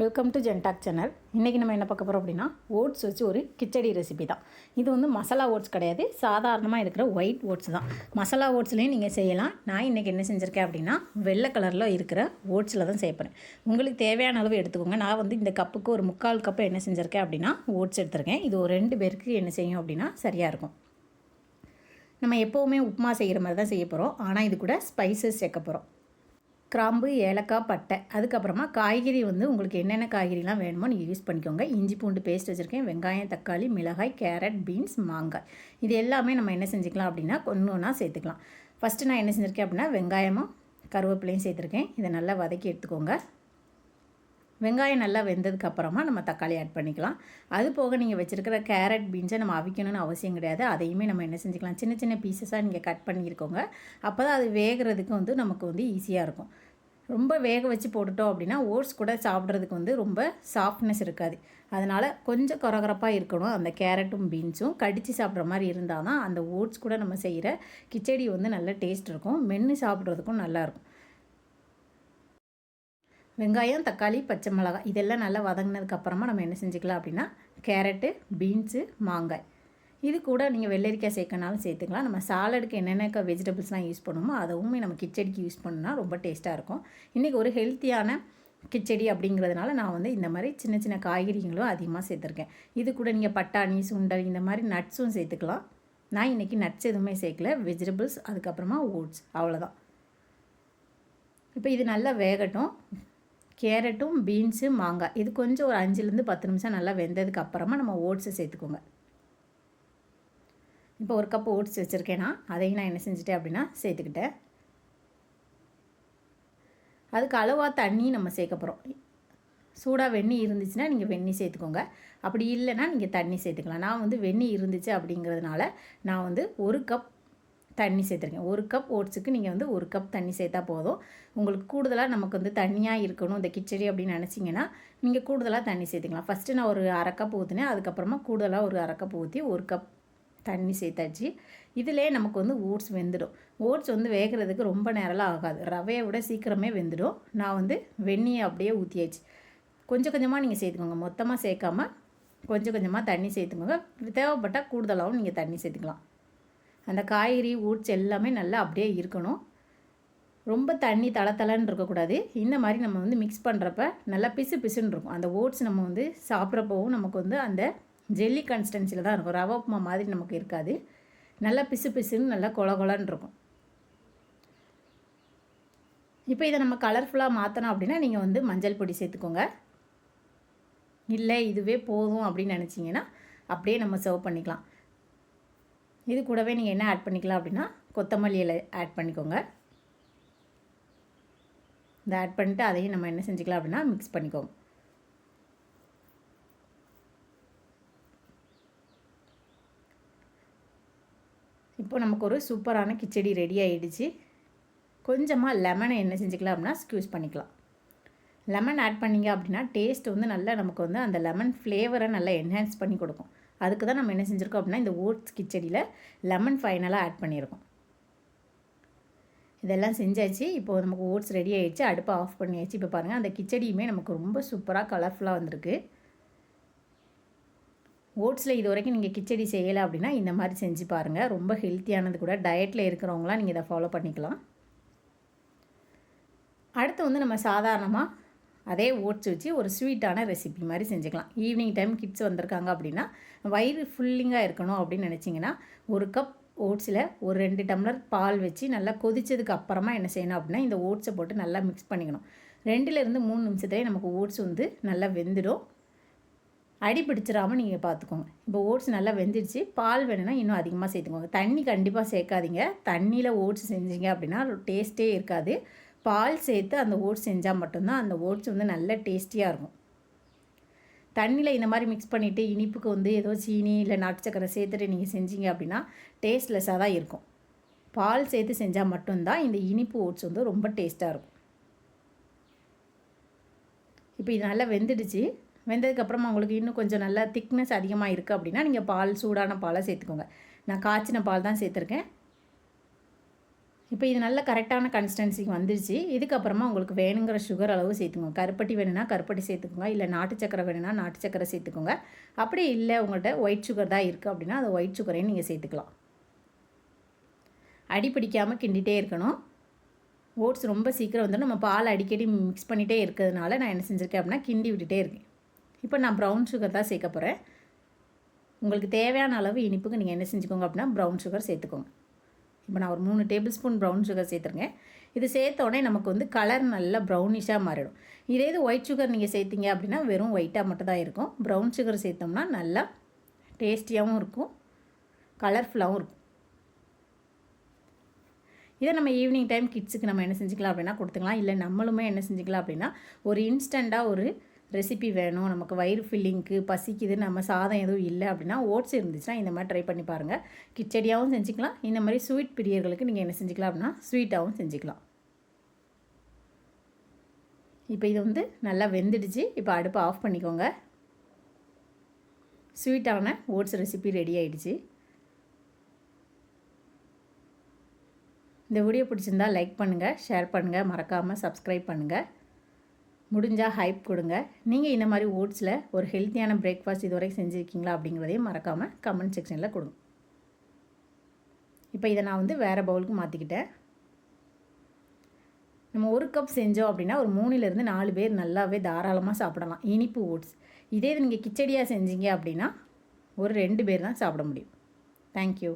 Welcome to ஜென்டாக் channel இன்றைக்கி நம்ம என்ன பார்க்க போகிறோம் அப்படின்னா ஓட்ஸ் வச்சு ஒரு கிச்சடி ரெசிபி தான். இது வந்து மசாலா ஓட்ஸ் கிடையாது. சாதாரணமாக இருக்கிற ஒயிட் ஓட்ஸ் தான். மசாலா ஓட்ஸ்லேயும் நீங்கள் செய்யலாம். நான் இன்றைக்கி என்ன செஞ்சுருக்கேன் அப்படின்னா வெள்ளை கலரில் இருக்கிற ஓட்ஸில் தான் செய்ய உங்களுக்கு தேவையான அளவு எடுத்துக்கோங்க. நான் வந்து இந்த கப்புக்கு ஒரு முக்கால் கப்பு என்ன செஞ்சுருக்கேன் அப்படின்னா ஓட்ஸ் எடுத்திருக்கேன். இது ஒரு ரெண்டு பேருக்கு என்ன செய்யும் அப்படின்னா சரியாக இருக்கும். நம்ம எப்போவுமே உப்புமா செய்கிற மாதிரி தான் செய்ய போகிறோம் ஆனால் இது கூட ஸ்பைசஸ் சேர்க்க போகிறோம் கிராம்பு ஏலக்காய் பட்டை. அதுக்கப்புறமா காய்கறி வந்து உங்களுக்கு என்னென்ன காய்கறிலாம் வேணுமோ நீங்கள் யூஸ் பண்ணிக்கோங்க. இஞ்சி பூண்டு பேஸ்ட் வச்சுருக்கேன். வெங்காயம் தக்காளி மிளகாய் கேரட் பீன்ஸ் மாங்காய். இது எல்லாமே நம்ம என்ன செஞ்சுக்கலாம் அப்படின்னா ஒன்று ஒன்றா சேர்த்துக்கலாம். ஃபஸ்ட்டு நான் என்ன செஞ்சுருக்கேன் அப்படின்னா வெங்காயமும் கருவேப்பிலையும் சேர்த்துருக்கேன். இதை நல்லா வதக்கி எடுத்துக்கோங்க. வெங்காயம் நல்லா வெந்ததுக்கு அப்புறமா நம்ம தக்காளி ஆட் பண்ணிக்கலாம். அது போக நீங்கள் வச்சுருக்கிற கேரட் பீன்ஸை நம்ம அவிக்கணும்னு அவசியம் கிடையாது. அதையுமே நம்ம என்ன செஞ்சுக்கலாம்? சின்ன சின்ன பீசஸாக நீங்கள் கட் பண்ணியிருக்கோங்க. அப்போ தான் அது வேகிறதுக்கு வந்து நமக்கு வந்து ஈஸியாக இருக்கும். ரொம்ப வேக வச்சு போட்டுட்டோம் அப்படின்னா ஓட்ஸ் கூட சாப்பிட்றதுக்கு வந்து ரொம்ப சாஃப்ட்னஸ் இருக்காது. அதனால் கொஞ்சம் கொரகரப்பாக இருக்கணும். அந்த கேரட்டும் பீன்ஸும் கடித்து சாப்பிட்ற மாதிரி இருந்தால் தான் அந்த ஓட்ஸ் கூட நம்ம செய்கிற கிச்சடி வந்து நல்ல டேஸ்ட் இருக்கும். மென்று சாப்பிட்றதுக்கும் நல்லாயிருக்கும் வெங்காயம் தக்காளி பச்சை மிளகாய் இதெல்லாம் நல்லா வதங்கினதுக்கப்புறமா நம்ம என்ன செஞ்சுக்கலாம் அப்படின்னா கேரட்டு பீன்ஸு மாங்காய். இது கூட நீங்கள் வெள்ளரிக்காய் சேர்க்கனாலும் சேர்த்துக்கலாம். நம்ம சாலடுக்கு என்னென்ன வெஜிடபிள்ஸ்லாம் யூஸ் பண்ணுமோ அதுவுமே நம்ம கிச்சடிக்கு யூஸ் பண்ணோம்னா ரொம்ப டேஸ்ட்டாக இருக்கும். இன்றைக்கி ஒரு ஹெல்த்தியான கிச்சடி அப்படிங்கிறதுனால நான் வந்து இந்த மாதிரி சின்ன சின்ன காய்கறிகளும் அதிகமாக சேர்த்துருக்கேன். இது கூட நீங்கள் பட்டாணி சுண்டல் இந்த மாதிரி நட்ஸும் சேர்த்துக்கலாம். நான் இன்றைக்கி நட்ஸ் எதுவுமே சேர்க்கல. வெஜிடபிள்ஸ் அதுக்கப்புறமா ஓட்ஸ் அவ்வளோதான் இப்போ இது நல்லா வேகட்டும். கேரட்டும் பீன்ஸு மாங்காய். இது கொஞ்சம் ஒரு அஞ்சுலேருந்து பத்து நிமிஷம் நல்லா வெந்ததுக்கு அப்புறமா நம்ம ஓட்ஸை சேர்த்துக்கோங்க. இப்போ ஒரு கப் ஓட்ஸ் வச்சுருக்கேன்னா அதையும் நான் என்ன செஞ்சுட்டேன் அப்படின்னா சேர்த்துக்கிட்டேன். அதுக்கு அளவாக தண்ணி நம்ம சேர்க்க போகிறோம் சூடாக வெந்நி இருந்துச்சுன்னா நீங்கள் வெந்நி சேர்த்துக்கோங்க. அப்படி இல்லைன்னா நீங்கள் தண்ணி சேர்த்துக்கலாம். நான் வந்து வெந்நி இருந்துச்சு அப்படிங்கிறதுனால நான் வந்து ஒரு கப் தண்ணி சேர்த்துருக்கேன் ஒரு கப் ஓட்ஸுக்கு நீங்கள் வந்து ஒரு கப் தண்ணி சேர்த்தா போதும். உங்களுக்கு கூடுதலாக நமக்கு வந்து தண்ணியாக இருக்கணும். இந்த கிச்சடி அப்படின்னு நினச்சிங்கன்னா நீங்கள் கூடுதலாக தண்ணி சேர்த்துக்கலாம். ஃபஸ்ட்டு நான் ஒரு அரை கப் ஊற்றினேன் அதுக்கப்புறமா கூடுதலாக ஒரு அரை கப் ஊற்றி ஒரு கப் தண்ணி சேர்த்தாச்சு. இதிலே நமக்கு வந்து ஓட்ஸ் வெந்துடும். ஓட்ஸ் வந்து வேகிறதுக்கு ரொம்ப நேரம்லாம் ஆகாது. ரவையை விட சீக்கிரமே வெந்துடும். நான் வந்து வெந்நியை அப்படியே ஊற்றியாச்சு கொஞ்சம் கொஞ்சமாக நீங்கள் சேர்த்துக்கோங்க. மொத்தமாக சேர்க்காம கொஞ்சம் கொஞ்சமாக தண்ணி சேர்த்துக்கோங்க. தேவைப்பட்டால் கூடுதலாகவும் நீங்கள் தண்ணி சேர்த்துக்கலாம். அந்த காய்கறி ஊட்ஸ் எல்லாமே நல்லா அப்படியே இருக்கணும். ரொம்ப தண்ணி தள தளன்னு இருக்கக்கூடாது. இந்த மாதிரி நம்ம வந்து மிக்ஸ் பண்ணுறப்ப நல்லா பிசு பிசுன்னு இருக்கும். அந்த ஓட்ஸ் நம்ம வந்து சாப்பிட்றப்பவும் நமக்கு வந்து அந்த ஜெல்லி கன்சிஸ்டன்சியில் தான் இருக்கும். ரவா உப்புமா மாதிரி நமக்கு இருக்காது. நல்லா பிசு பிசுன்னு நல்லா கொல கொலன்னு இருக்கும். இப்போ இதை நம்ம கலர்ஃபுல்லாக மாற்றணும் அப்படின்னா நீங்கள் வந்து மஞ்சள் பொடி சேர்த்துக்கோங்க. இல்லை இதுவே போதும் அப்படின்னு நினச்சிங்கன்னா அப்படியே நம்ம சர்வ் பண்ணிக்கலாம். இது கூடவே நீங்கள் என்ன ஆட் பண்ணிக்கலாம் அப்படின்னா கொத்தமல்லி இலை ஆட் பண்ணிக்கோங்க. இதை ஆட் பண்ணிட்டு அதையும் நம்ம என்ன செஞ்சுக்கலாம் அப்படின்னா மிக்ஸ் பண்ணிக்கோங்க. இப்போ நமக்கு ஒரு சூப்பரான கிச்சடி ரெடி ஆகிடுச்சு கொஞ்சமாக லெமனை என்ன செஞ்சுக்கலாம் அப்படின்னா ஸ்க்யூஸ் பண்ணிக்கலாம். லெமன் ஆட் பண்ணிங்க அப்படின்னா டேஸ்ட் வந்து நல்லா நமக்கு வந்து அந்த லெமன் ஃப்ளேவரை நல்லா என்ஹான்ஸ் பண்ணி கொடுக்கும். அதுக்கு தான் நம்ம என்ன செஞ்சுருக்கோம் அப்படின்னா இந்த ஓட்ஸ் கிச்சடியில் லெமன் ஃபைனலாக ஆட் பண்ணியிருக்கோம். இதெல்லாம் செஞ்சாச்சு. இப்போது நமக்கு ஓட்ஸ் ரெடி ஆகிடுச்சு அடுப்பை ஆஃப் பண்ணியாச்சு. இப்போ பாருங்கள் அந்த கிச்சடியுமே நமக்கு ரொம்ப சூப்பராக கலர்ஃபுல்லாக வந்திருக்கு. ஓட்ஸில் இது வரைக்கும் நீங்கள் கிச்சடி செய்யலை அப்படின்னா இந்த மாதிரி செஞ்சு பாருங்கள் ரொம்ப ஹெல்த்தியானது கூட. டயட்டில் இருக்கிறவங்களாம் நீங்கள் இதை ஃபாலோ பண்ணிக்கலாம். அடுத்து வந்து நம்ம சாதாரணமாக அதே ஓட்ஸ் வச்சு ஒரு ஸ்வீட்டான ரெசிபி மாதிரி செஞ்சுக்கலாம். ஈவினிங் டைம் கிட்ஸ் வந்திருக்காங்க அப்படின்னா வயிறு ஃபுல்லிங்காக இருக்கணும் அப்படின்னு நினச்சிங்கன்னா ஒரு கப் ஓட்ஸில் ஒரு ரெண்டு டம்ளர் பால் வச்சு நல்லா கொதிச்சதுக்கு அப்புறமா என்ன செய்யணும் அப்படின்னா இந்த ஓட்ஸை போட்டு நல்லா மிக்ஸ் பண்ணிக்கணும். ரெண்டுலேருந்து மூணு நிமிஷத்துலேயே நமக்கு ஓட்ஸ் வந்து நல்லா வெந்துடும். அடி பிடிச்சிடாமல் நீங்கள் பார்த்துக்கோங்க இப்போ ஓட்ஸ் நல்லா வெந்துடுச்சு. பால் வேணும்னா இன்னும் அதிகமாக சேர்த்துக்கோங்க. தண்ணி கண்டிப்பாக சேர்க்காதீங்க. தண்ணியில் ஓட்ஸ் செஞ்சீங்க அப்படின்னா டேஸ்ட்டே இருக்காது. பால் சேர்த்து அந்த ஓட்ஸ் செஞ்சால் மட்டும்தான் அந்த ஓட்ஸ் வந்து நல்ல டேஸ்டியாக இருக்கும். தண்ணியில் இந்த மாதிரி மிக்ஸ் பண்ணிவிட்டு இனிப்புக்கு வந்து ஏதோ சீனி இல்லை நாட்டு சக்கரை சேர்த்துட்டு நீங்கள் செஞ்சீங்க அப்படின்னா டேஸ்ட்லெஸ்ஸாக தான் இருக்கும். பால் சேர்த்து செஞ்சால் மட்டும்தான் இந்த இனிப்பு ஓட்ஸ் வந்து ரொம்ப டேஸ்ட்டாக இருக்கும். இப்போ இது நல்லா வெந்துடுச்சு. வெந்ததுக்கப்புறமா உங்களுக்கு இன்னும் கொஞ்சம் நல்லா திக்னஸ் அதிகமாக இருக்குது அப்படின்னா நீங்கள் பால் சூடான பாலை சேர்த்துக்கோங்க. நான் காய்ச்சின பால் தான் சேர்த்துருக்கேன். இப்போ இது நல்ல கரெக்டான கன்சிஸ்டன்சிக்கு வந்துருச்சு. இதுக்கப்புறமா உங்களுக்கு வேணுங்கிற சுகர் அளவு சேர்த்துக்கோங்க. கருப்பட்டி வேணும்னா கருப்பட்டி சேர்த்துக்கோங்க. இல்லை நாட்டு சக்கரை வேணும்னா நாட்டு சக்கரை சேர்த்துக்கோங்க. அப்படி இல்லை உங்கள்கிட்ட ஒயிட் சுகர் தான் இருக்குது அப்படின்னா அதை ஒயிட் சுகரையும் நீங்கள் சேர்த்துக்கலாம். அடி பிடிக்காமல் கிண்டிகிட்டே இருக்கணும். ஓட்ஸ் ரொம்ப சீக்கிரம் வந்து நம்ம பால் அடிக்கடி மிக்ஸ் பண்ணிகிட்டே இருக்கிறதுனால நான் என்ன செஞ்சுருக்கேன் அப்படின்னா கிண்டி விட்டுட்டே இருக்கேன். இப்போ நான் ப்ரௌன் சுகர் தான் சேர்க்க போகிறேன் உங்களுக்கு தேவையான அளவு இனிப்புக்கு நீங்கள் என்ன செஞ்சுக்கோங்க அப்படின்னா ப்ரௌன் சுகர் சேர்த்துக்கோங்க. இப்போ நான் ஒரு மூணு டேபிள் ஸ்பூன் ப்ரௌன் சுகர் சேர்த்துருங்க இது சேர்த்த உடனே நமக்கு வந்து கலர் நல்லா ப்ரௌனிஷாக மாறிடும். இதே இது ஒயிட் சுகர் நீங்கள் சேர்த்திங்க அப்படின்னா வெறும் ஒயிட்டாக மட்டும் தான் இருக்கும். ப்ரௌன் சுகர் சேர்த்தோம்னா நல்லா டேஸ்டியாகவும் இருக்கும் கலர்ஃபுல்லாகவும் இருக்கும். இதை நம்ம ஈவினிங் டைம் கிட்ஸுக்கு நம்ம என்ன செஞ்சுக்கலாம் அப்படின்னா கொடுத்துக்கலாம். இல்லை நம்மளுமே என்ன செஞ்சுக்கலாம் அப்படின்னா ஒரு இன்ஸ்டண்ட்டாக ஒரு ரெசிபி வேணும் நமக்கு வயிறு ஃபில்லிங்க்கு பசிக்குது நம்ம சாதம் எதுவும் இல்லை அப்படின்னா ஓட்ஸ் இருந்துச்சுன்னா இந்த மாதிரி ட்ரை பண்ணி பாருங்கள் கிச்சடியாகவும் செஞ்சுக்கலாம். இந்த மாதிரி ஸ்வீட் பிரியர்களுக்கு நீங்கள் என்ன செஞ்சுக்கலாம் அப்படின்னா ஸ்வீட்டாகவும் செஞ்சுக்கலாம். இப்போ இது வந்து நல்லா வெந்துடுச்சு. இப்போ அடுப்பை ஆஃப் பண்ணிக்கோங்க. ஸ்வீட்டான ஓட்ஸ் ரெசிபி ரெடி ஆகிடுச்சு இந்த வீடியோ பிடிச்சிருந்தா லைக் பண்ணுங்கள் ஷேர் பண்ணுங்கள் மறக்காமல் சப்ஸ்கிரைப் பண்ணுங்கள் முடிஞ்சால் ஹைப் கொடுங்க. நீங்கள் இந்த மாதிரி ஓட்ஸில் ஒரு ஹெல்த்தியான பிரேக்ஃபாஸ்ட் இதுவரை செஞ்சுருக்கீங்களா அப்படிங்கிறதையும் மறக்காமல் கமெண்ட் செக்ஷனில் கொடுங்க. இப்போ இதை நான் வந்து வேறு பவுலுக்கு மாற்றிக்கிட்டேன் நம்ம ஒரு கப் செஞ்சோம் அப்படின்னா ஒரு மூணுலேருந்து நாலு பேர் நல்லாவே தாராளமாக சாப்பிடலாம். இனிப்பு ஓட்ஸ். இதே நீங்கள் கிச்சடியாக செஞ்சீங்க அப்படின்னா ஒரு ரெண்டு பேர் தான் சாப்பிட முடியும். தேங்க்யூ